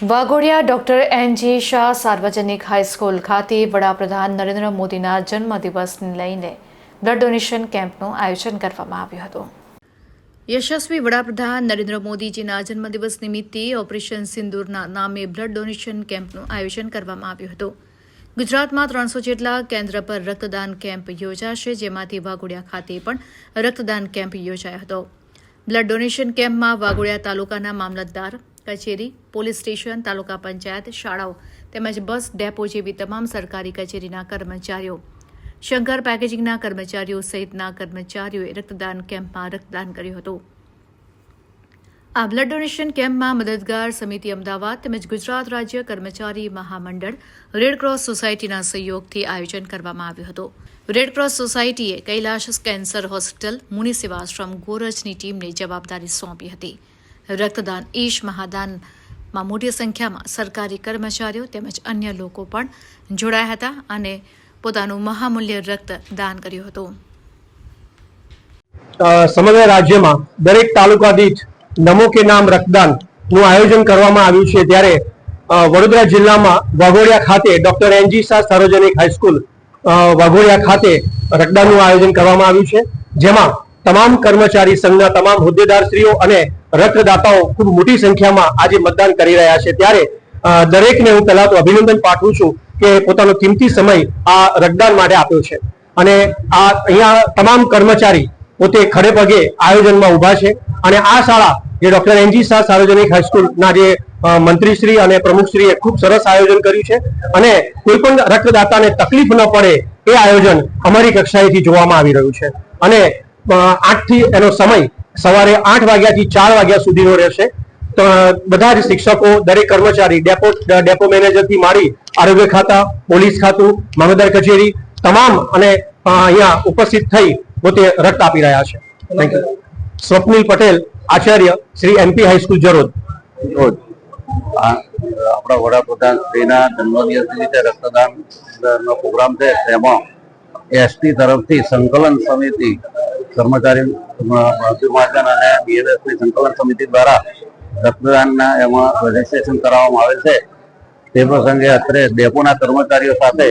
Waghodia doctor NG Shah સાર્વજનિક high school ખાતે વડાપ્રધાન નરેન્દ્ર મોદીના જન્મદિવસને લઈને બ્લડ ડોનેશન કેમ્પનું આયોજન કરવામાં આવ્યું હતું. યશસ્વી વડાપ્રધાન નરેન્દ્ર મોદીજીના જન્મદિવસ નિમિત્તે ઓપરેશન સિંદૂરના નામે બ્લડ ડોનેશન કેમ્પનું આયોજન કરવામાં આવ્યું હતું. ગુજરાતમાં ત્રણસો જેટલા કેન્દ્ર પર રક્તદાન કેમ્પ યોજાશે, જેમાંથી વાઘોડિયા ખાતે પણ રક્તદાન કેમ્પ યોજાયો હતો. બ્લડ ડોનેશન કેમ્પમાં વાઘોડિયા તાલુકાના મામલતદાર કચેરી, પોલીસ સ્ટેશન, તાલુકા પંચાયત, શાળાઓ તેમજ બસ ડેપો જેવી તમામ સરકારી કચેરીના કર્મચારીઓ, શંકર પેકેજિંગના કર્મચારીઓ સહિતના કર્મચારીઓએ રક્તદાન કેમ્પમાં રક્તદાન કર્યું હતું. આ બ્લડ ડોનેશન કેમ્પમાં મદદગાર સમિતિ અમદાવાદ તેમજ ગુજરાત રાજ્ય કર્મચારી મહામંડળ રેડક્રોસ સોસાયટીના સહયોગથી આયોજન કરવામાં આવ્યું હતું. રેડક્રોસ સોસાયટીએ કૈલાશ કેન્સર હોસ્પિટલ, મુનિ સેવાશ્રમ, ગોરજની ટીમને જવાબદારી સોંપી હતી. રક્તદાન, ઈશ મહાદાનમાં મોટી સંખ્યામાં સરકારી કર્મચારીઓ તેમજ અન્ય લોકો પણ જોડાયા હતા અને પોતાનું મહામૂલ્ય રક્ત દાન કર્યું હતું. સમગ્ર રાજ્યમાં દરેક તાલુકા દીઠ નમો કે નામ રક્તદાનનું આયોજન કરવામાં આવ્યું છે. ત્યારે વડોદરા જિલ્લામાં વાઘોડિયા ખાતે ડોક્ટર એનજી શાહ સાર્વજનિક હાઈસ્કૂલ વાઘોડિયા ખાતે રક્તદાનનું આયોજન કરવામાં આવ્યું છે. જેમાં તમામ કર્મચારી સંઘના તમામ હોદ્દેદારશ્રીઓ અને રક્તદાતાઓ ખૂબ મોટી સંખ્યામાં આજે મતદાન કરી રહ્યા છે. ત્યારે દરેકને હું પહેલા તો અભિનંદન પાઠવું છું કે પોતાનો કિંમતી સમય આ રક્તદાન માટે આપ્યો છે. અને આ અહીંયા તમામ કર્મચારી પોતે ખડે પગે આયોજનમાં ઊભા છે. અને આ શાળા જે ડોક્ટર એનજી શાહ સાર્વજનિક હાઈસ્કૂલના જે મંત્રીશ્રી અને પ્રમુખશ્રીએ ખૂબ સરસ આયોજન કર્યું છે. અને કોઈ પણ રક્તદાતાને તકલીફ ન પડે એ આયોજન અમારી કક્ષાએથી જોવામાં આવી રહ્યું છે. અને આઠથી એનો સમય સવારે આઠ વાગ્યાથી ચાર વાગ્યા સુધીનો રહેશે. બધા જ શિક્ષકો, દરેક કર્મચારી, ડેપો ડેપો મેનેજરથી મારી આરોગ્ય ખાતા, પોલીસ ખાતું, મામલતદાર કચેરી તમામ અને અહીંયા ઉપસ્થિત થઈ પોતે રક્ત આપી રહ્યા છે. Thank you Swapnil Patel, Acharya Shri MP high school Jarod. આપણા વડાપ્રધાન શ્રીના જન્મદિવસ નિમિત્તે રક્તદાન નો પ્રોગ્રામ છે. તેમાં એસટી તરફથી સંકલન સમિતિ કર્મચારી મજૂર મહાજન અને બીએલએસની સંકલન સમિતિ દ્વારા રક્તદાનના એમાં રજીસ્ટ્રેશન કરાવવામાં આવેલ છે. તે પ્રસંગે અત્રે ડેપોના કર્મચારીઓ સાથે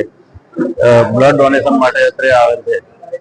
બ્લડ ડોનેશન માટે અત્રે આવેલ છે.